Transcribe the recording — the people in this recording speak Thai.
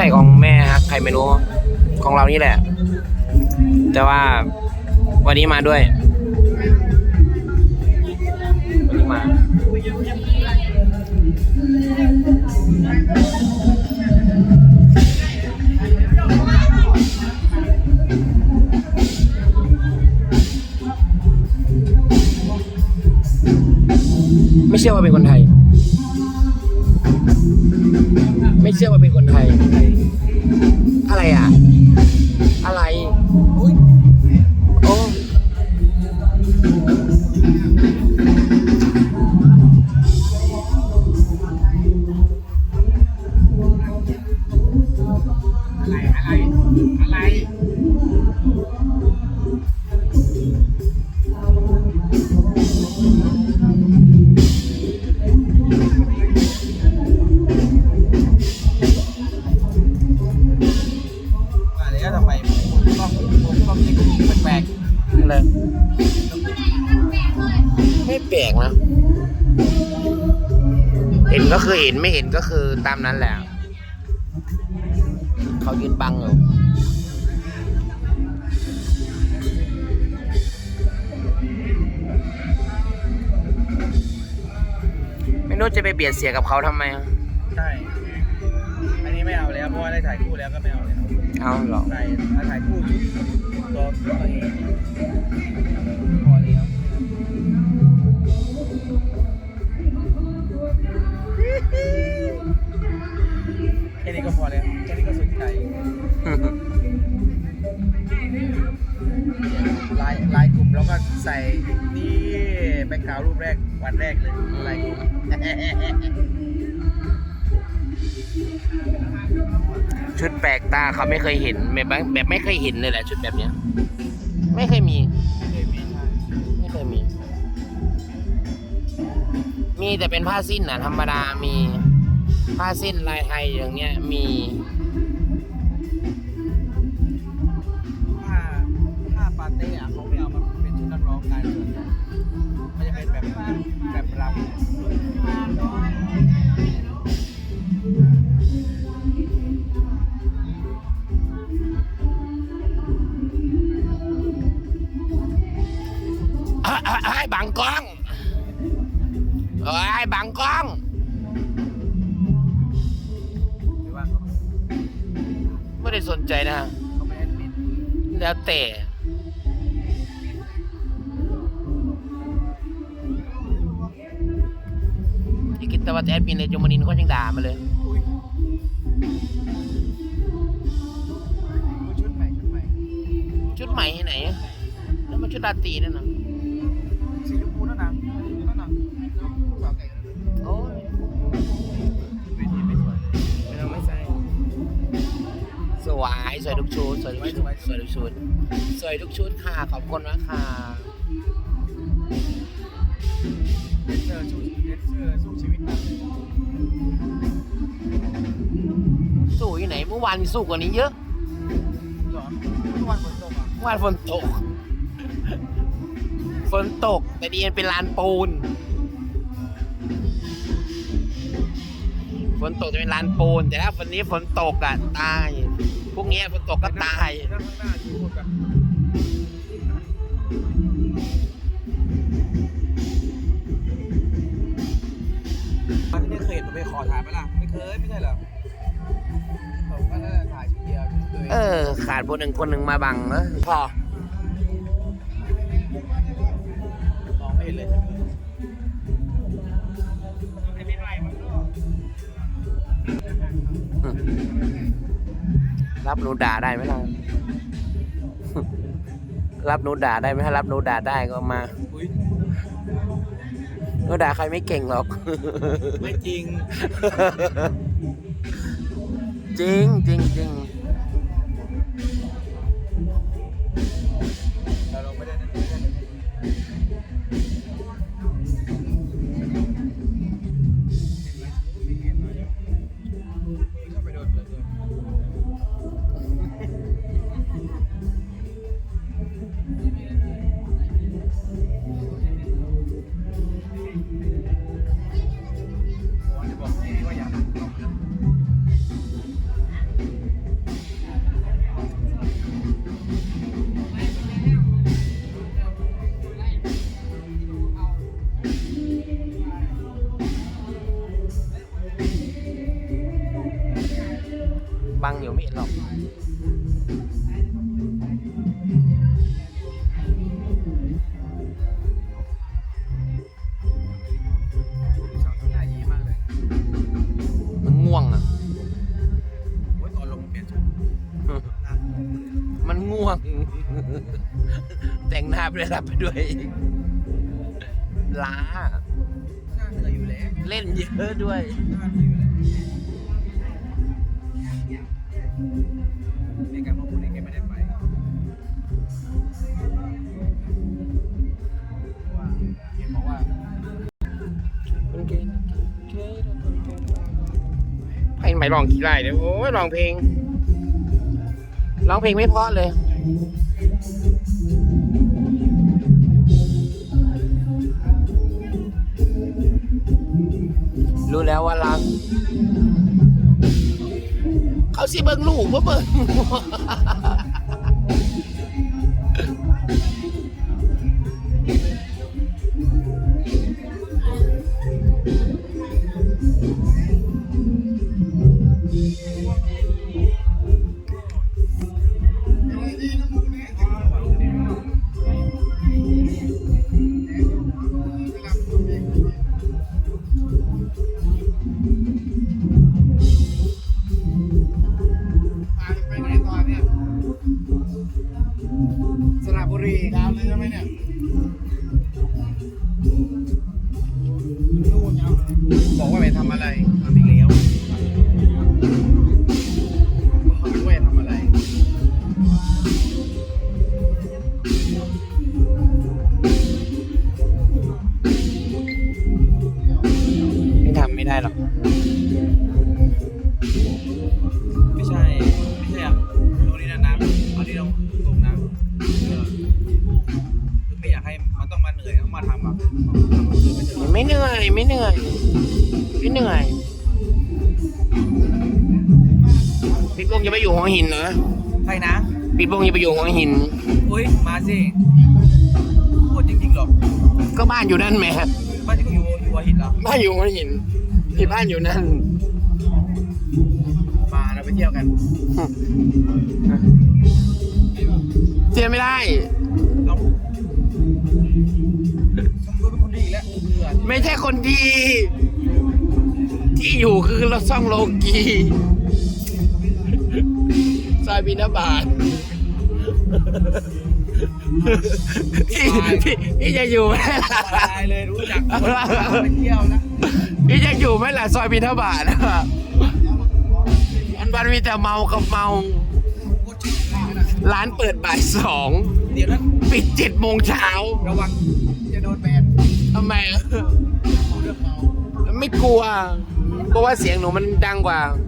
ใช่ของแม่ฮะใครไม่รู้ของเรานี่แหละ แต่ว่าวันนี้มาด้วย อะไรอะ อะไรอุ้ยโอ้อะไร อะไร อะไร อะไรไม่แปลกนะเห็นก็คือเห็นไม่เห็นก็คือตามนั้นแหละ เขายืนบังอยู่ไม่รู้จะไปเบียดเสียกับเขาทำไมอะๆใช่ อันนี้ไม่เอาแล้วเพราะว่าได้ถ่ายคู่แล้วก็ไม่เอาแล้วเอาหรอถ่ายถ้าถ่ายคู่ชุดตัวตัวเอง ใส่นี่แบ็คกราวรูปแรกวันแรกเลยลายกลุ่มชุดแปลกตาเขาไม่เคยเห็นแบบแบบไม่เคยเห็นเลยแหละชุดแบบเนี้ย ไม่เคยมี ไม่เคยมี มีแต่เป็นผ้าสิ้นน่ะ ธรรมดามีผ้าสิ้นลายไทยอย่างเงี้ยมี มันจะเป็นแบบแบบรำเอ้บังกล้องเอ้บังกล้องไม่ได้สนใจนะแล้วแต่ แต่ว่าจะแอดมินในจงมานินก็ยังด่ามาเลยอุ้ยชุดใหม่ชุดใหม่ชุดใหม่ที่ไหนแล้วมันชุดราตรีนั่นน่ะสีชมพูนั่นนะนั่นนะสาวไก่นั่นน่ะโอ้ยเวทีไม่สวยไม่ต้องไม่ใส่สวยสวยทุกชุดสวยทุกชุดสวยทุกชุดสวยทุกชุดค่ะขอบคุณมากค่ะ มื่อวานนี่สู้กว่านี้เยอะเหรอทุกวันฝนตกอะเมื่อวานฝนตก ฝนตก แต่ดีมันเป็นลานปูน ฝนตกจะเป็นลานปูน แต่ถ้าวันนี้ฝนตกอะตายพรุ่งนี้ฝนตกก็ตาย นั่งข้างหน้าที่พูดกันอันนี้เคยเห็นมันไปขอถ่ายไหมล่ะ ไม่เคยไม่ใช่เหรอ ผมก็น่าจะถ่ายชุดเดียวชุดเดียวเออ ขาดคนหนึ่งคนหนึ่งมาบังเออพอมองไม่เห็นเลย รับหนูด่าได้ไหมล่ะ รับหนูด่าได้ไหมถ้ารับหนูด่าได้ก็มาอุ้ยหนูด่าใครไม่เก่งหรอก ไม่จริง จริงจริงจริง แต่งหน้าไปด้วยรับไปด้วยล้า หน้าเหนื่อยอยู่แล้วเล่นเยอะด้วย หน้าเหนื่อยอยู่แล้วในการพวกคุณเองแกไม่ได้ไปเพราะว่าเห็นบอกว่าเพลงใหม่ร้องกี่ไรเนี่ยโอ้ยร้องเพลงร้องเพลงไม่เพราะเลย รู้แล้วว่ารัก เขาสิเบิ่งลูกว่าเบิ่ง บอกว่าไปทำอะไรทำอีกแล้วเขาไม่ว่าจะทำอะไร ไม่ทำไม่ได้หรอก ไม่เหนื่อยไม่เหนื่อยพี่พงษ์จะไปอยู่หัวหินนะใครนะ พี่พงษ์จะไปอยู่หัวหิน อุ้ยมาสิ พูดจริงๆหรอกก็บ้านอยู่นั่นแหมบ้านที่กูอยู่อยู่หัวหินเหรอ บ้านอยู่หัวหินที่บ้านอยู่นั่น มาเราไปเที่ยวกัน เจียไม่ได้เราต้อง ไม่ใช่คนดี ที่อยู่คือเราซ่องโลกีซอยบินาบาทพี่พี่พี่จะอยู่ไหมล่ะตายเลยรู้จักคนไปเที่ยวนะพี่จะอยู่ไหมล่ะซอยบินาบาทอะวันวันๆมีแต่เมากับเมาโคตรชอบมากนะร้านเปิดบ่ายสอง เดี๋ยวนั้นปิดเจ็ดโมงเช้าระวังจะโดนแบนทำไมอะเรื่องเมาไม่กลัว เพราะว่าเสียงหนูมันดังกว่าเ